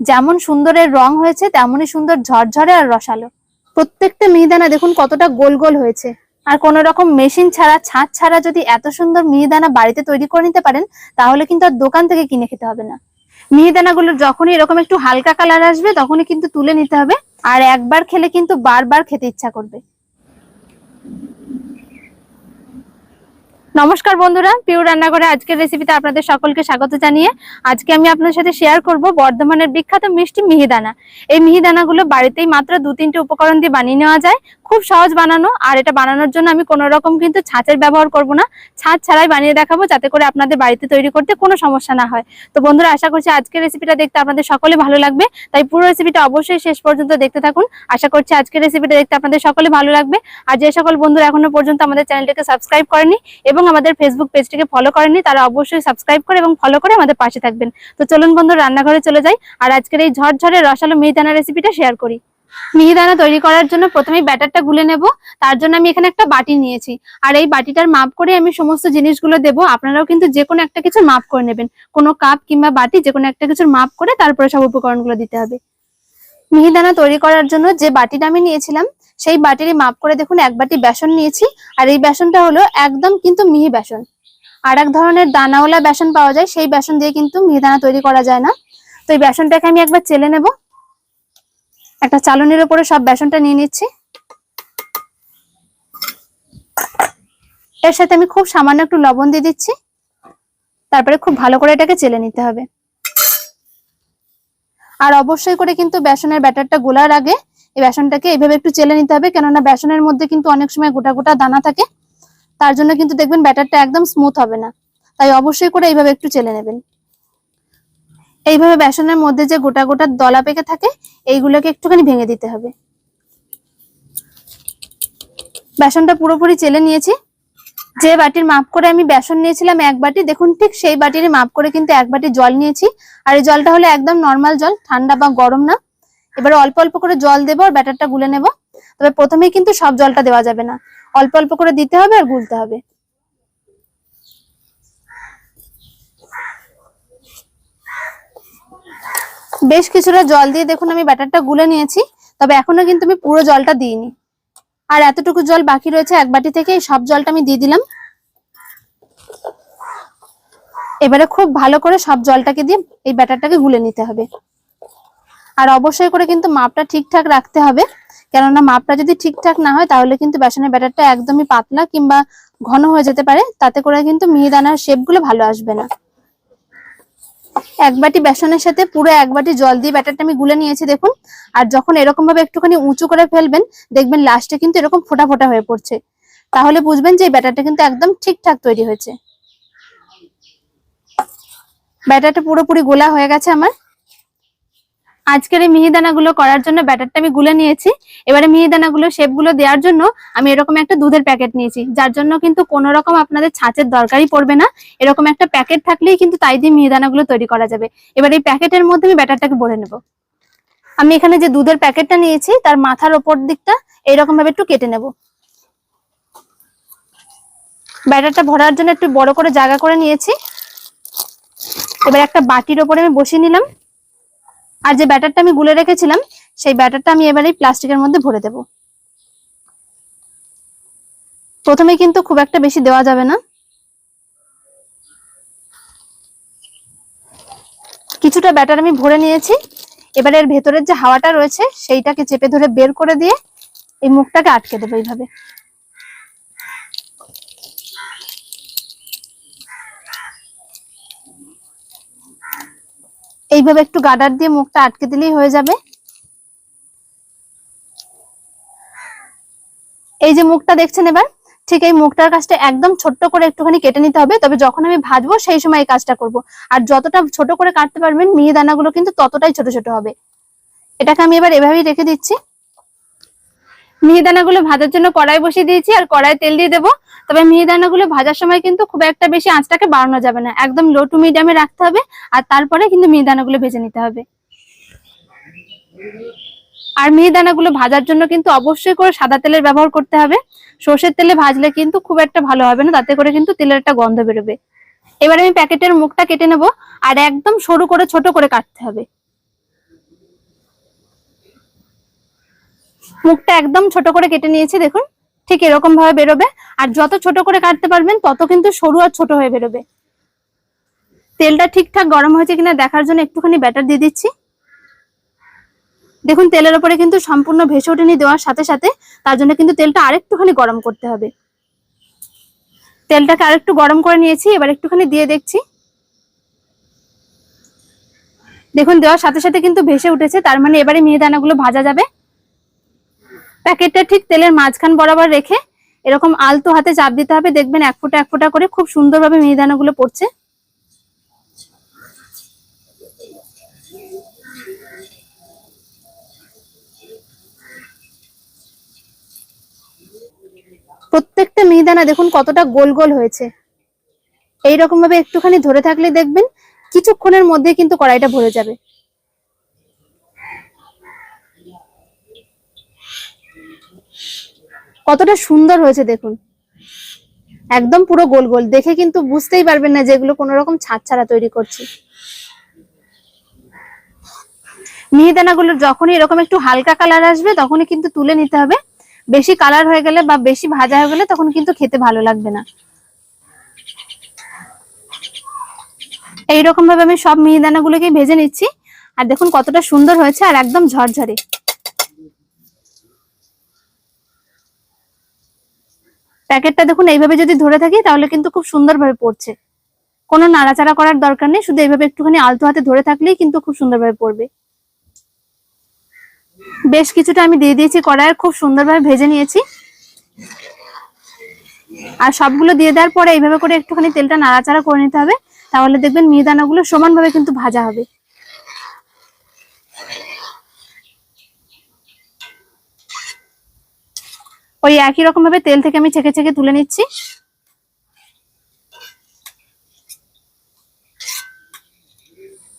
যেমন সুন্দরের রং হয়েছে তেমনই সুন্দর ঝরঝরে আর রসালো। প্রত্যেকটা মিহিদানা দেখুন কতটা গোল গোল হয়েছে। আর কোন রকম মেশিন ছাড়া, ছাঁচ ছাড়া যদি এত সুন্দর মিহিদানা বাড়িতে তৈরি করে নিতে পারেন, তাহলে কিন্তু আর দোকান থেকে কিনে খেতে হবে না। মিহিদানাগুলো যখনই এরকম একটু হালকা কালার আসবে, তখনই কিন্তু তুলে নিতে হবে। আর একবার খেলে কিন্তু বারবার খেতে ইচ্ছা করবে। নমস্কার বন্ধুরা পিউ রান্নাঘরে আজকের রেসিপিতে আপনাদের সকলকে স্বাগত জানিয়ে আজকে আমি আপনার সাথে শেয়ার করব বর্ধমানের বিখ্যাত মিষ্টি মিহিদানা। এই মিহিদানাগুলো বাড়িতেই মাত্র দু তিনটে উপকরণ দিয়ে বানিয়ে নেওয়া যায়। খুব সহজ বানানো, আর এটা বানানোর জন্য আমি কোনো রকম কিন্তু ছাঁচের ব্যবহার করব না। ছাঁচ ছাড়াই বানিয়ে দেখাবো, যাতে করে আপনাদের বাড়িতে তৈরি করতে কোনো সমস্যা না হয়। তো বন্ধুরা, আশা করছি আজকের রেসিপিটা দেখতে আপনাদের সকলে ভালো লাগবে। তাই পুরো রেসিপিটা অবশ্যই শেষ পর্যন্ত দেখতে থাকুন। আশা করছি আজকের রেসিপিটা দেখতে আপনাদের সকলে ভালো লাগবে। আর যে সকল বন্ধুরা এখনও পর্যন্ত আমাদের চ্যানেলটিকে সাবস্ক্রাইব করেনি, এবং আমাদের ফেসবুক পেজটিকে ফলো করেননি, তারা অবশ্যই সাবস্ক্রাইব করে এবং ফলো করে আমাদের পাশে থাকবেন। তো চলুন বন্ধু, রান্নাঘরে চলে যাই। আর আজকের এই ঝরঝরে রসালো মিহিদানা রেসিপিটা শেয়ার করি। মিহিদানা তৈরি করার জন্য প্রথমেই ব্যাটারটা গুলে নেব। তার জন্য আমি এখানে একটা বাটি নিয়েছি। আর এই বাটিটার মাপ করে আমি সমস্ত জিনিসগুলো দেবো। আপনারাও কিন্তু যে কোনো একটা কিছু মাপ করে নেবেন। কোনো কাপ কিংবা বাটি যে কোনো একটা কিছুর মাপ করে তারপরে সব উপকরণগুলো দিতে হবে। মিহিদানা তৈরি করার জন্য যে বাটিটা আমি নিয়েছিলাম সেই বাটিরই মাপ করে দেখুন, এক বাটি বেসন নিয়েছি, আর এই বেসনটা হলো একদম কিন্তু মিহি বেসন। আর এক ধরনের দানাওয়ালা বেসন পাওয়া যায়, সেই বেসন দিয়ে কিন্তু মিহিদানা তৈরি করা যায় না। তো এই বেসনটাকে আমি একবার চেলে নেব। একটা চালনির উপরে সব বেসনটা নিয়ে নিচ্ছি। এর সাথে আমি খুব সামান্য একটু লবণ দিয়ে দিচ্ছি। তারপরে খুব ভালো করে এটাকে চেলে নিতে হবে। আর অবশ্যই করে কিন্তু বেসনের ব্যাটারটা গোলার আগে এই বেসনটাকে এইভাবে একটু চেলে নিতে হবে, কেননা বেসনের মধ্যে কিন্তু অনেক সময় গোটা গোটা দানা থাকে, তার জন্য কিন্তু দেখবেন ব্যাটারটা একদম স্মুথ হবে না। তাই অবশ্যই করে এইভাবে একটু চেলে নেবেন। এইভাবে বেসনের মধ্যে যে গোটা গোটা দলা পেকে থাকে, এইগুলোকে একটুখানি ভেঙে দিতে হবে। বেসনটা পুরোপুরি চেলে নিয়েছি। যে বাটির মাপ করে আমি বেসন নিয়েছিলাম এক বাটি, দেখুন ঠিক সেই বাটির মাপ করে কিন্তু এক বাটি জল নিয়েছি। আর এই জলটা হলো একদম নর্মাল জল, ঠান্ডা বা গরম না। এবারে অল্প অল্প করে জল দেবো আর ব্যাটারটা গুলে নেব। তবে প্রথমেই কিন্তু সব জলটা দেওয়া যাবে না। অল্প অল্প করে দিতে হবে আর গুলতে হবে। বেশ কিছুটা জল দিয়ে দেখুন আমি ব্যাটারটা গুলে নিয়েছি, তবে এখনও কিন্তু আমি পুরো জলটা দিইনি। আর এতটুকু জল বাকি রয়েছে এক বাটি থেকে সব জলটা আমি দিয়ে দিলাম। এবারে খুব ভালো করে সব জলটাকে দিয়ে এই ব্যাটারটাকে গুলে নিতে হবে। আর অবশ্যই করে কিন্তু মাপটা ঠিকঠাক রাখতে হবে। কেননা মাপটা যদি ঠিকঠাক না হয়, তাহলে কিন্তু বেসনের ব্যাটারটা একদমই পাতলা কিংবা ঘন হয়ে যেতে পারে। তাতে করে কিন্তু মিহিদানার শেপগুলো ভালো আসবে না। এক বাটি বেসনের সাথে পুরো এক বাটি জল দিয়ে ব্যাটারটা আমি গুলে নিয়েছি, দেখুন। আর যখন এরকম ভাবে একটুখানি উঁচু করে ফেলবেন, দেখবেন লাস্টে কিন্তু এরকম ফোটা ফোটা হয়ে পড়ছে। তাহলে বুঝবেন যে ব্যাটারটা কিন্তু একদম ঠিকঠাক তৈরি হয়েছে। ব্যাটারটা পুরোপুরি গোলা হয়ে গেছে আমার। আজকের এই মিহিদানাগুলো করার জন্য ব্যাটারটা আমি গুলে নিয়েছি। এবারে মিহিদানাগুলো, শেপগুলো দেওয়ার জন্য আমি এরকম একটা দুধের প্যাকেট নিয়েছি। যার জন্য কিন্তু কোনো রকম আপনাদের ছাঁচের দরকারই পড়বে না। এরকম একটা প্যাকেট থাকলেই কিন্তু তাই দিয়ে মিহিদানাগুলো তৈরি করা যাবে। এবার এই প্যাকেটের মধ্যে আমি ব্যাটারটাকে ভরে নেব। আমি এখানে যে দুধের প্যাকেটটা নিয়েছি, তার মাথার ওপর দিকটা এইরকম ভাবে একটু কেটে নেব। ব্যাটারটা ভরার জন্য একটু বড় করে জায়গা করে নিয়েছি। এবার একটা বাটির ওপরে আমি বসিয়ে নিলাম। আর যে ব্যাটারটা আমি গুলে রেখেছিলাম, সেই ব্যাটারটা আমি এবারে প্লাস্টিকের মধ্যে ভরে দেব। প্রথমে কিন্তু খুব একটা বেশি দেওয়া যাবে না। কিছুটা ব্যাটার আমি ভরে নিয়েছি। এবার এর ভেতরের যে হাওয়াটা রয়েছে, সেইটাকে চেপে ধরে বের করে দিয়ে এই মুখটাকে আটকে দেবো এইভাবে। এইভাবে একটু গাডার দিয়ে মুখটা আটকে দিলেই হয়ে যাবে। এই যে মুখটা দেখছেন এবার, ঠিক এই মুখটার কাজটা একদম ছোট্ট করে একটুখানি কেটে নিতে হবে, তবে যখন আমি ভাজবো সেই সময় এই কাজটা করব। আর যতটা ছোট করে কাটতে পারবেন মিহি দানাগুলো কিন্তু ততটাই ছোট ছোট হবে। এটাকে আমি এবার এভাবেই রেখে দিচ্ছি। মিহিদানাগুলো ভাজার জন্য কড়াই বসিয়ে দিয়েছি, আর কড়াই তেল দিয়ে দেবো। তবে মিহিদানাগুলো ভাজার সময় কিন্তু খুব একটা বেশি আঁচটাকে বাড়ানো যাবে না। একদম লো টু মিডিয়ামে রাখতে হবে, আর তারপরে কিন্তু মিহিদানাগুলো ভেজে নিতে হবে। আর মিহিদানাগুলো ভাজার জন্য কিন্তু অবশ্যই করে সাদা তেলের ব্যবহার করতে হবে। সর্ষের তেলে ভাজলে কিন্তু খুব একটা ভালো হবে না, তাতে করে কিন্তু তেলের একটা গন্ধ বেরোবে। এবার আমি প্যাকেটের মুখটা কেটে নেব, আর একদম সরু করে ছোট করে কাটতে হবে। মুখটা একদম ছোট করে কেটে নিয়েছি, দেখুন। ঠিক এরকম ভাবে বেরোবে। আর যত ছোট করে কাটতে পারবেন, তত কিন্তু সরু আর ছোট হয়ে বেরোবে। তেলটা ঠিকঠাক গরম হয়েছে কিনা দেখার জন্য একটুখানি ব্যাটার দিয়ে দিচ্ছি। দেখুন, তেলের ওপরে কিন্তু সম্পূর্ণ ভেসে ওঠেনি দেওয়ার সাথে সাথে। তার জন্য কিন্তু তেলটা আরেকটুখানি গরম করতে হবে। তেলটাকে আরেকটু গরম করে নিয়েছি, এবার একটুখানি দিয়ে দেখছি। দেখুন, দেওয়ার সাথে সাথে কিন্তু ভেসে উঠেছে। তার মানে এবারে মিহিদানাগুলো ভাজা যাবে। প্যাকেটটা ঠিক তেলের মাঝখান বরাবর রেখে এরকম আলতো হাতে চাপ দিতে হবে। দেখবেন এক ফোঁটা এক ফোঁটা করে খুব সুন্দরভাবে মিহিদানাগুলো পড়ছে। প্রত্যেকটা মিহিদানা দেখুন কতটা গোল গোল হয়েছে। এইরকম ভাবে একটুখানি ধরে থাকলে দেখবেন কিছুক্ষণের মধ্যে কিন্তু কড়াইটা ভরে যাবে। কতটা সুন্দর হয়েছে দেখুন। একদম পুরো গোল গোল। দেখে কিন্তু বুঝতেই পারবেন না যেগুলো কোনো রকম ছাদ ছাড়া তৈরি করছি। মিহিদানাগুলো যখনই এরকম একটু হালকা কালার আসবে, তখনই কিন্তু তুলে নিতে হবে। বেশি কালার হয়ে গেলে বা বেশি ভাজা হয়ে গেলে তখন কিন্তু খেতে ভালো লাগবে না। এইরকম ভাবে আমি সব মিহিদানাগুলোকে ভেজে নিচ্ছি। আর দেখুন কতটা সুন্দর হয়েছে আর একদম ঝরঝরে। প্যাকেটটা দেখুন, এইভাবে যদি ধরে থাকি তাহলে কিন্তু খুব সুন্দরভাবে পড়ছে। কোনো নাড়াচাড়া করার দরকার নেই, শুধু এইভাবে একটুখানি আলতো হাতে ধরে থাকলেই কিন্তু খুব সুন্দরভাবে পড়বে। বেশ কিছুটা আমি দিয়ে দিয়েছি কড়াইয়ে খুব সুন্দরভাবে ভেজে নিয়েছি। আর সবগুলো দিয়ে দেওয়ার পরে এইভাবে করে একটুখানি তেলটা নাড়াচাড়া করে নিতে হবে, তাহলে দেখবেন মিহিদানাগুলো সমানভাবে কিন্তু ভাজা হবে। ওই একই রকম ভাবে তেল থেকে আমি ছেঁকে ছেঁকে তুলে নিচ্ছি।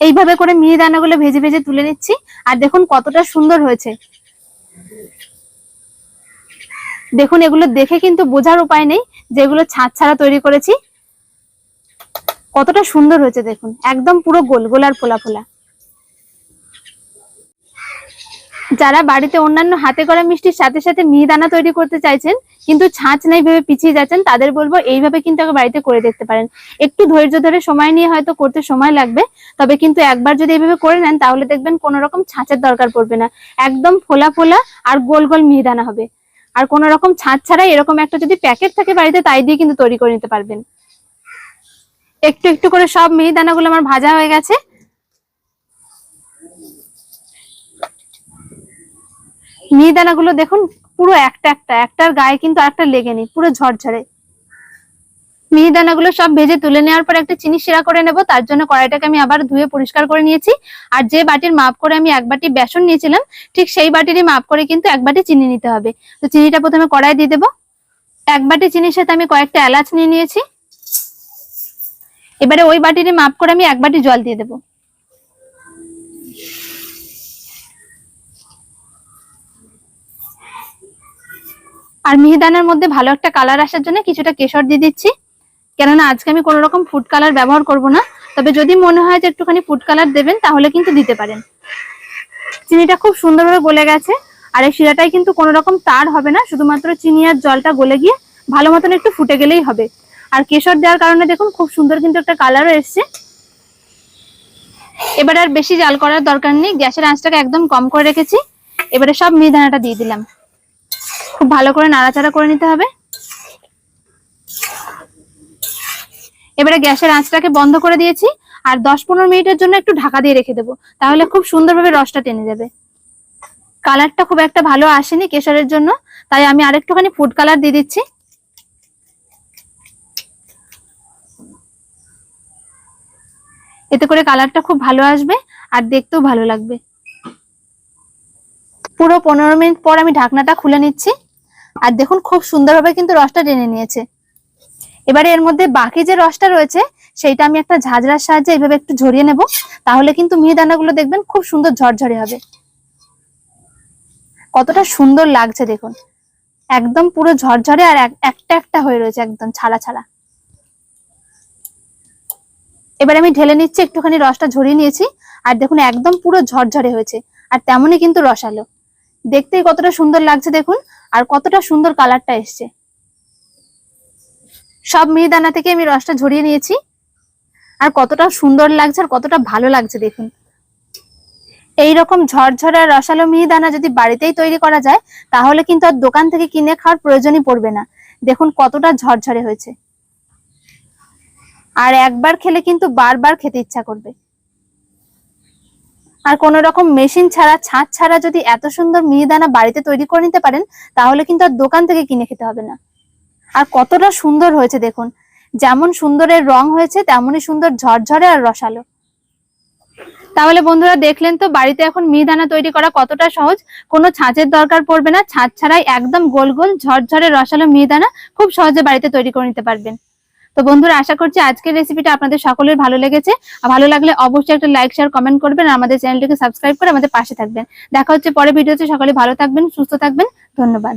এইভাবে করে মিহি মিহিদানাগুলো ভেজে ভেজে তুলে নিচ্ছি। আর দেখুন কতটা সুন্দর হয়েছে। দেখুন এগুলো দেখে কিন্তু বোঝার উপায় নেই যেগুলো ছাদ ছাড়া তৈরি করেছি। কতটা সুন্দর হয়েছে দেখুন। একদম পুরো গোল গোল আর ফোলা ফোলা। যারা বাড়িতে অন্যান্য হাতে করা মিষ্টির সাথে সাথে মিহিদানা তৈরি করতে চাইছেন, কিন্তু ছাঁচ নাই ভেবে পিছিয়ে যাচ্ছেন, তাদের বলব এইভাবে কিন্তু আগে বাড়িতে করে দেখতে পারেন। একটু ধৈর্য ধরে সময় নিয়ে হয়তো করতে সময় লাগবে, তবে কিন্তু একবার যদি এইভাবে করে নেন, তাহলে দেখবেন কোনো রকম ছাঁচের দরকার পড়বে না। একদম ফোলা ফোলা আর গোল গোল মিহিদানা হবে। আর কোনো রকম ছাঁচ ছাড়াই এরকম একটা যদি প্যাকেট থাকে বাড়িতে, তাই দিয়ে কিন্তু তৈরি করে নিতে পারবেন। একটু একটু করে সব মিহিদানাগুলো আমার ভাজা হয়ে গেছে। মিহিদানাগুলো দেখুন, পুরো একটা একটা, একটার গায়ে কিন্তু একটা লেগে নেই, পুরো ঝরঝরে। মিহিদানাগুলো সব ভেজে তুলে নেওয়ার পর একটা চিনি শিরা করে নেব, তার জন্য কড়াইটাকে আমি আবার ধুয়ে পরিষ্কার করে নিয়েছি। আর যে বাটির মাপ করে আমি এক বাটি বেসন নিয়েছিলাম, ঠিক সেই বাটিরই মাপ করে কিন্তু এক বাটি চিনি নিতে হবে। তো চিনিটা প্রথমে কড়াই দিয়ে দেবো। এক বাটি চিনির সাথে আমি কয়েকটা এলাচ নিয়ে নিয়েছি। এবারে ওই বাটিরই মাপ করে আমি এক বাটি জল দিয়ে দেবো। আর মিহিদানার মধ্যে ভালো একটা কালার আসার জন্য কিছুটা কেশর দিয়ে দিচ্ছি। কেননা আজকে আমি কোনো রকম ফুড কালার ব্যবহার করব না। তবে যদি মনে হয় যে একটুখানি ফুড কালার দেবেন, তাহলে কিন্তু দিতে পারেন। চিনিটা খুব সুন্দরভাবে গলে গেছে। আর এই শিরাটাই কিন্তু কোনো রকম তার হবে না। শুধুমাত্র চিনি আর জলটা গলে গিয়ে ভালো মতন একটু ফুটে গেলেই হবে। আর কেশর দেওয়ার কারণে দেখুন, খুব সুন্দর কিন্তু একটা কালারও এসছে। এবার আর বেশি জাল করার দরকার নেই। গ্যাসের আঁচটাকে একদম কম করে রেখেছি। এবারে সব মিহিদানাটা দিয়ে দিলাম। খুব ভালো করে নাড়াচাড়া করে নিতে হবে। এবারে গ্যাসের আঁচটাকে বন্ধ করে দিয়েছি, আর দশ পনেরো মিনিটের জন্য একটু ঢাকা দিয়ে রেখে দেবো, তাহলে খুব সুন্দরভাবে রসটা টেনে যাবে। কালারটা খুব একটা ভালো আসেনি কেশরের জন্য, তাই আমি আরেকটুখানি ফুড কালার দিয়ে দিচ্ছি। এতে করে কালারটা খুব ভালো আসবে, আর দেখতেও ভালো লাগবে। পুরো পনেরো মিনিট পর আমি ঢাকনাটা খুলে নিচ্ছি। আর দেখুন খুব সুন্দরভাবে কিন্তু রসটা টেনে নিয়েছে। এবারে এর মধ্যে বাকি যে রসটা রয়েছে, সেইটা আমি একটা ঝাঁঝরার সাহায্যে এইভাবে একটু ঝরিয়ে নেব। তাহলে কিন্তু মিহিদানাগুলো দেখবেন খুব সুন্দর ঝরঝরে হবে। কতটা সুন্দর লাগছে দেখুন। একদম পুরো ঝরঝরে আর এক- একটা একটা হয়ে রয়েছে একদম ছাড়া ছাড়া এবার আমি ঢেলে নিচ্ছি, একটুখানি রসটা ঝরিয়ে নিয়েছি। আর দেখুন একদম পুরো ঝরঝরে হয়েছে। আর তেমনই কিন্তু রসালো দেখতেই কতটা সুন্দর লাগছে দেখুন। আর কতটা সুন্দর কালারটা এসছে। সব মিহিদানা থেকে আমি রসটা ঝরিয়ে নিয়েছি। আর কতটা সুন্দর লাগছে আর কতটা ভালো লাগছে দেখুন। এই রকম ঝরঝরে রসালো মিহিদানা যদি বাড়িতেই তৈরি করা যায়, তাহলে কিন্তু আর দোকান থেকে কিনে খাওয়ার প্রয়োজনই পড়বে না। দেখুন কতটা ঝরঝরে হয়েছে। আর একবার খেলে কিন্তু বারবার খেতে ইচ্ছা করবে। আর কোন রকম মেশিন ছাড়া ছাঁচ ছাড়া যদি এত সুন্দর মিহিদানা বাড়িতে তৈরি করে নিতে পারেন, তাহলে কিন্তু আর দোকান থেকে কিনে খেতে হবে না। আর কতটা সুন্দর হয়েছে দেখুন। যেমন সুন্দরের রং হয়েছে, তেমনই সুন্দর ঝরঝরে আর রসালো। তাহলে বন্ধুরা দেখলেন তো, বাড়িতে এখন মিহিদানা তৈরি করা কতটা সহজ। কোনো ছাঁচের দরকার পড়বে না। ছাঁচ ছাড়াই একদম গোল গোল ঝরঝরে রসালো মিহিদানা খুব সহজে বাড়িতে তৈরি করে নিতে পারবেন। তো বন্ধুরা, আশা করছি আজকের রেসিপিটা আপনাদের সকলের ভালো লেগেছে। আর ভালো লাগলে অবশ্যই একটা লাইক শেয়ার কমেন্ট করবেন আমাদের চ্যানেলটিকে সাবস্ক্রাইব করে আমাদের পাশে থাকবেন। দেখা হচ্ছে পরে ভিডিওতে সকলে ভালো থাকবেন, সুস্থ থাকবেন। ধন্যবাদ।